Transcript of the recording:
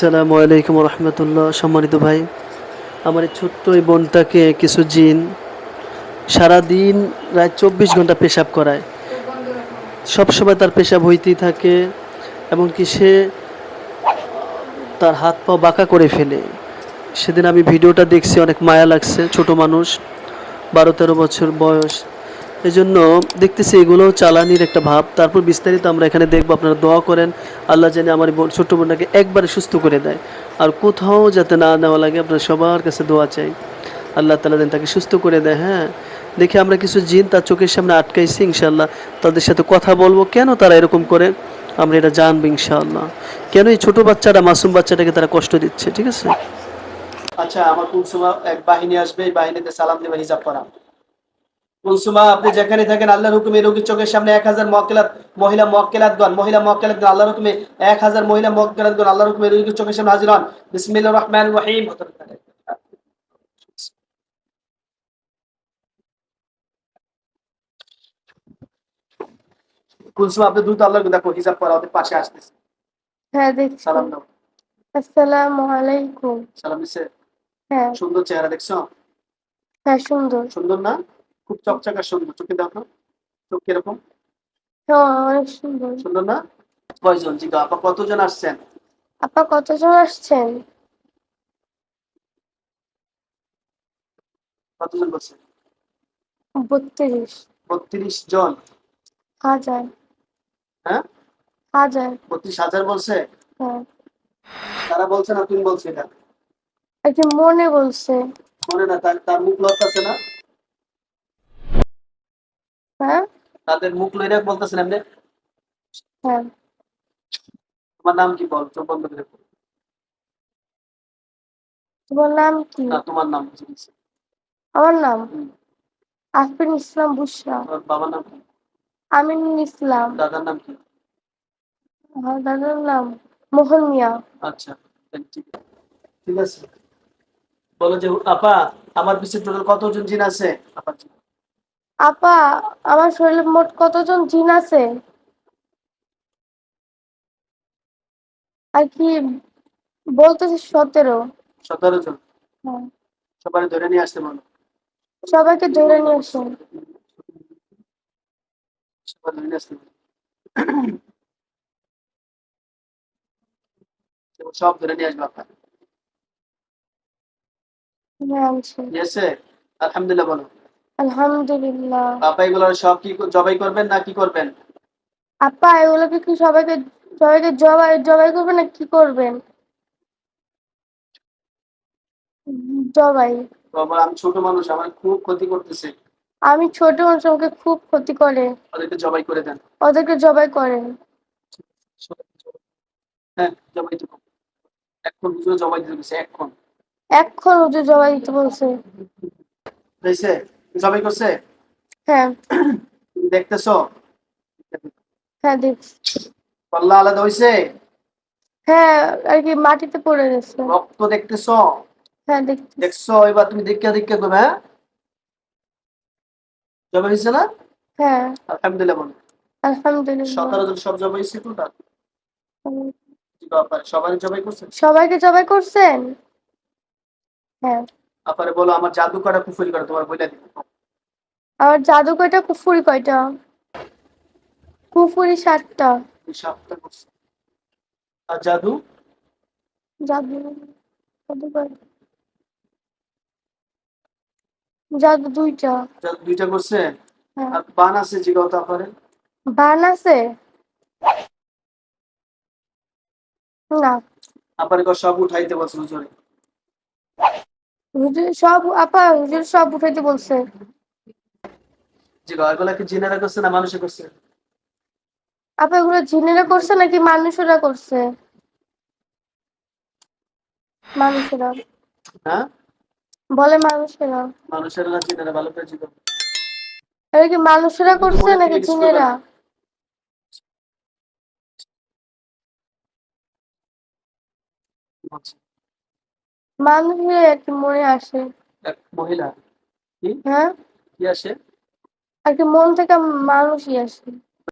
আসসালামু আলাইকুম রহমতুল্লাহ, সম্মানিত ভাই। আমার এই ছোট্ট এই বোনটাকে কিছু জিন সারাদিন প্রায় চব্বিশ ঘণ্টা পেশাব করায়। সবসময় তার পেশাব হইতেই থাকে এবং কি সে তার হাত পা বাঁকা করে ফেলে। সেদিন আমি ভিডিওটা দেখছি, অনেক মায়া লাগছে, ছোট মানুষ, বারো তেরো বছর বয়স। এই জন্য দেখতেছি এগুলো চালানির একটা ভাব। তারপর বিস্তারিত আমরা এখানে দেখব, আপনারা দোয়া করেন। আল্লাহ জানে আমার ছোট্ট বোনটাকে একবারে সুস্থ করে দেয়। আর কোথাও যাতে না নেওয়া লাগে আপনার সবার কাছে দোয়া চাই। আল্লাহ তালা যেন তাকে সুস্থ করে দেয় হ্যাঁ। দেখে আমরা কিছু জিন তার চোখের সামনে আটকাইছি ইনশাল্লাহ তাদের সাথে কথা বলব, কেন তারা এরকম করে? আমরা এটা জানব, ইনশাআল্লাহ। কেন এই ছোট বাচ্চাটা মাসুম বাচ্চাটাকে তারা কষ্ট দিচ্ছে, ঠিক আছে? আচ্ছা আমার কোন সময় এক বাহিনী আসবে, এই বাহিনীতে সালাম দেবে, হিসাব করা। কুলসুমা আপনি যেখানে থাকেন আল্লাহর হুকুমে রোগীর চোখের সামনে এক হাজার মক্কেলাত মহিলা মক্কেলাতগণ মহিলা মক্কেলাতগণ আল্লাহর হুকুমে এক হাজার মহিলা মক্কেলাতগণ আল্লাহর হুকুমে রোগীর চোখের সামনে হাজির হন। বিসমিল্লাহির রহমানির রহিম। কুলসুমা আপনি দ্রুত আল্লাহর দেখো হিসাব করা ওদের পাশে আসতেছে। হ্যাঁ দেখছি। সালাম দাও আসসালামু আলাইকুম। সালাম হ্যাঁ। সুন্দর চেহারা দেখছ? হ্যাঁ সুন্দর। সুন্দর না? খুব চকচকা সুন্দর। চোখে দেখো। চোখ কীরকম? সুন্দর। না? কয়জন? জিগা আপা কতজন আসছেন? আপা কতজন আসছেন? কতজন বলছে বত্রিশ। বত্রিশ জন। হাজার। হ্যাঁ? হাজার। বত্রিশ হাজার বলছে? হ্যাঁ। তারা বলছে না তুমি বলছো এটা? মনে বলছে। মনে না তার তার মুখ লড়তেছে না হ্যাঁ তাদের মুখ লইরা বলতেছে না এমনি হ্যাঁ। তোমার নাম কি বল? চোখ বন্ধ করে। তোমার নাম কি? না তোমার নাম আমার নাম। আফরিন ইসলাম তোমার বাবার নাম কি? আমিন ইসলাম। দাদার নাম কি? দাদার নাম মোহন মিয়া। আচ্ছা ঠিক। আছে। ঠিক আছে। বলো যে আপা আমার পিছনে টোটাল কতজন জিন আছে? আপা আপা আমার শরীরে মোট কতজন জিন আছে? আর কি বলতেছে সতেরো। সতেরো জন। হ্যাঁ। সবাই ধরে নিয়ে আসতে বলো। সবাইকে ধরে নিয়ে আসুন সবাই ধরে নিয়ে আসতে সব ধরে নিয়ে আসবে আপনার হ্যাঁ আলহামদুলিল্লাহ বলো। আলহামদুলিল্লাহ। আপা এগুলো সব কি জবাই করবেন না কি করবেন? আপা এগুলোকে কি সবাইকে সবাইকে জবাই জবাই করবেন না কি করবেন? জবাই। বাবা আমি ছোট মানুষ আমার খুব ক্ষতি করতেছে। আমি ছোট মানুষ আমাকে খুব ক্ষতি করে। ওদেরকে জবাই করে দেন। ওদেরকে জবাই করেন। হ্যাঁ জবাই দেবো। এখন জবাই দিতে গেছে এখন এখন ওদের জবাই দিতে বলছে। জবাই করছে? হ্যাঁ। দেখতেছো? হ্যাঁ দেখছি পাল্লা আলাদা হয়েছে হ্যাঁ আর কি মাটিতে পড়ে গেছে। রক্ত দেখতেছো? হ্যাঁ দেখছি দেখছ? এবার তুমি করবে হ্যাঁ? জবাই হয়েছে না? হ্যাঁ। আলহামদুলিল্লাহ বলো। আলহামদুলিল্লাহ। সতেরো জন সব জবাই হয়েছে সবাই জবাই করছে সবাইকে জবাই করছেন? হ্যাঁ। তারপরে বলো আমার জাদু করা কুফুরি করা? তোমার বইলা দিব আমার জাদু কয়টা কুফুরি কয়টা? কুফুরি সাতটা। সাতটা আর জাদু? জাদু জাদু কয়টা? জাদু দুইটা। জাদু দুইটা করছে? হ্যাঁ। আর বান আছে জিগাও তারপরে? বান আছে? না। কর সব উঠাইতে বলছে হুজুরে। হুজুর সব আপা হুজুর সব উঠাইতে বলছে। জিগাও এগুলা কি জিনেরা করছে না মানুষে করছে? আপা এগুলো জিনেরা করছে নাকি মানুষেরা করছে? মানুষেরা। হ্যাঁ? বলে মানুষেরা। মানুষের না জিনেরা ভালো করে জিগাও এটা কি মানুষেরা করছে নাকি জিনেরা? বলছে। মানুষের কি মনে আসে। এক মহিলা। হ্যাঁ? কি আসে? আর কি মন থেকে মানুষই আসে।